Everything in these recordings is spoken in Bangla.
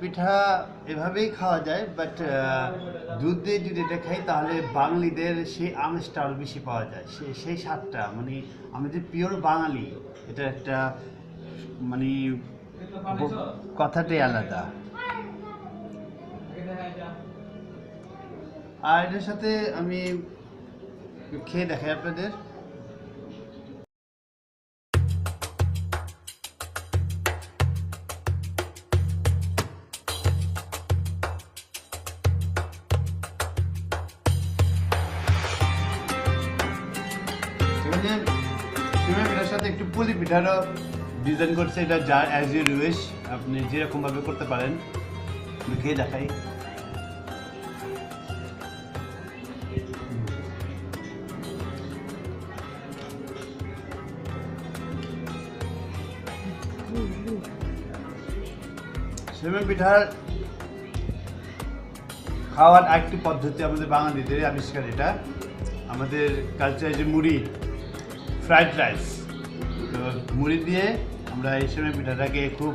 পিঠা এভাবেই খাওয়া যায় বাট দুধ দিয়ে যদি এটা খাই, তাহলে বাঙালিদের সেই আমেজটা আরও বেশি পাওয়া যায়। সে, সেই স্বাদটা মানে আমাদের পিওর বাঙালি, এটা একটা মানে কথাটাই আলাদা। আর এটার সাথে আমি খেয়ে দেখাই আপনাদের। এখানে সিমের পিঠার সাথে একটু পুলি পিঠারও ডিজাইন করছে, এটা যা অ্যাজ ইউ উইশ আপনি যেরকমভাবে করতে পারেন। খেয়ে দেখাই। সেমের পিঠার খাওয়ার আরেকটি পদ্ধতি আমাদের বাঙালিদের আবিষ্কার এটা। আমাদের কালচারে যে মুড়ি ফ্রাইড রাইস তো মুড়ি দিয়ে আমরা এই সেমের পিঠাটাকে খুব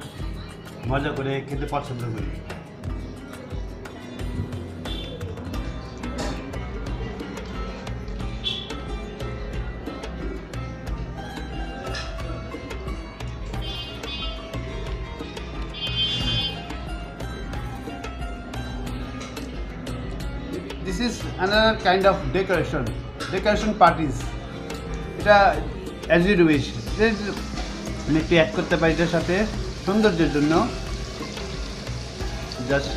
মজা করে খেতে পছন্দ করি this is another kind of decoration decoration parties এটা অ্যাজ আমি একটু অ্যাড করতে পারি এটার সাথে সৌন্দর্যের জন্য। জাস্ট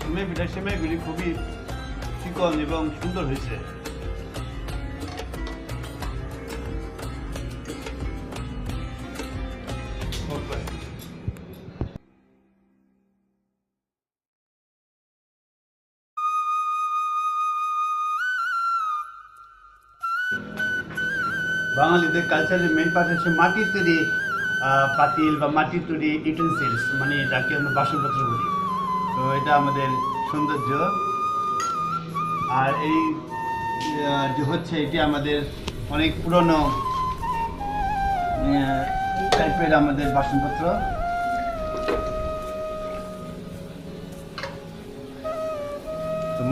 সেমাই পিঠা সেমাইগুলি খুবই চিকন এবং সুন্দর হয়েছে। বাঙালিদের কালচারের মেন পার্ট হচ্ছে মাটির তৈরি পাতিল বা মাটির তৈরি ইউটেন্সিলস মানে যাকে আমরা বাসনপত্র বলি। তো এটা আমাদের সৌন্দর্য। আর এই যে হচ্ছে এটি আমাদের অনেক পুরনো টাইপের আমাদের বাসনপত্র।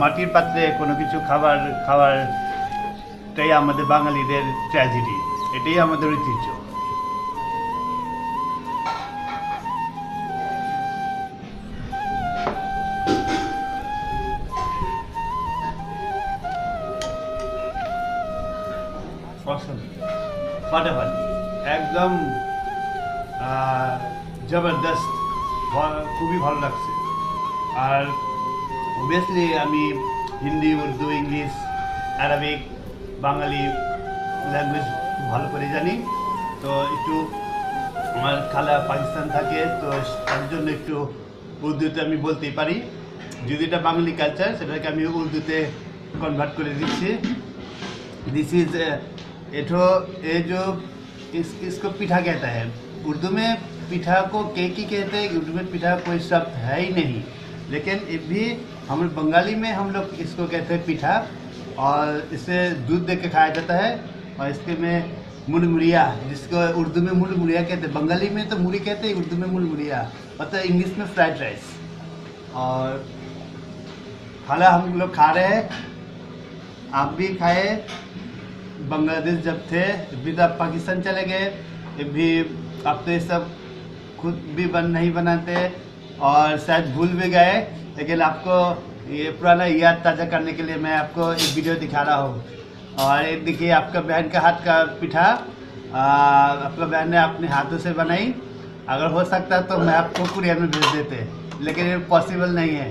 মাটির পাত্রে কোনো কিছু খাবার খাওয়ারটাই আমাদের বাঙালিদের ট্র্যাজেডি এটাই আমাদের ঐতিহ্য। ফাটাফাটি একদম জবরদস্ত খুবই ভালো লাগছে। আর অবভিয়াসলি আমি Hindi Urdu English Arabic বাঙালি ল্যাঙ্গুয়েজ ভালো করে জানি তো একটু আমার খালা পাকিস্তান থাকে তো তার জন্য একটু উর্দুতে আমি বলতেই পারি যদি এটা বাঙালি কালচার সেটাকে আমি উর্দুতে কনভার্ট করে দিচ্ছি दिस इज एठो ये जो इस इसको पिठा कहता है उर्दू में पिठा को केकी कहते हैं उर्दू में पिठा कोई शब्द है ही नहीं लेकिन ये भी हम बंगाली में हम लोग इसको कहते हैं पिठा और इसे दूध दे के खाया जाता है और इसके में मुड़मुड़िया जिसको उर्दू में मुड़मुड़िया कहते हैं। बंगाली में तो मुड़ी कहते हैं, उर्दू में मुड़मुड़िया मतलब इंग्लिश में फ्राइड राइस। और खाना हम लोग खा रहे हैं। आप भी खाए। बांग्लादेश जब थे फिर आप पाकिस्तान चले गए। भी आप तो ये सब खुद भी बन, नहीं बनाते। और शायद भूल भी गए। लेकिन आपको ये पुराना याद ताज़ा करने के लिए मैं आपको एक वीडियो दिखा रहा हूँ। और एक देखिए, आपका बहन का हाथ का पिठा आपका बहन ने अपने हाथों से बनाई। अगर हो सकता तो मैं आपको कुरियर में भेज देते, लेकिन ये पॉसिबल नहीं है।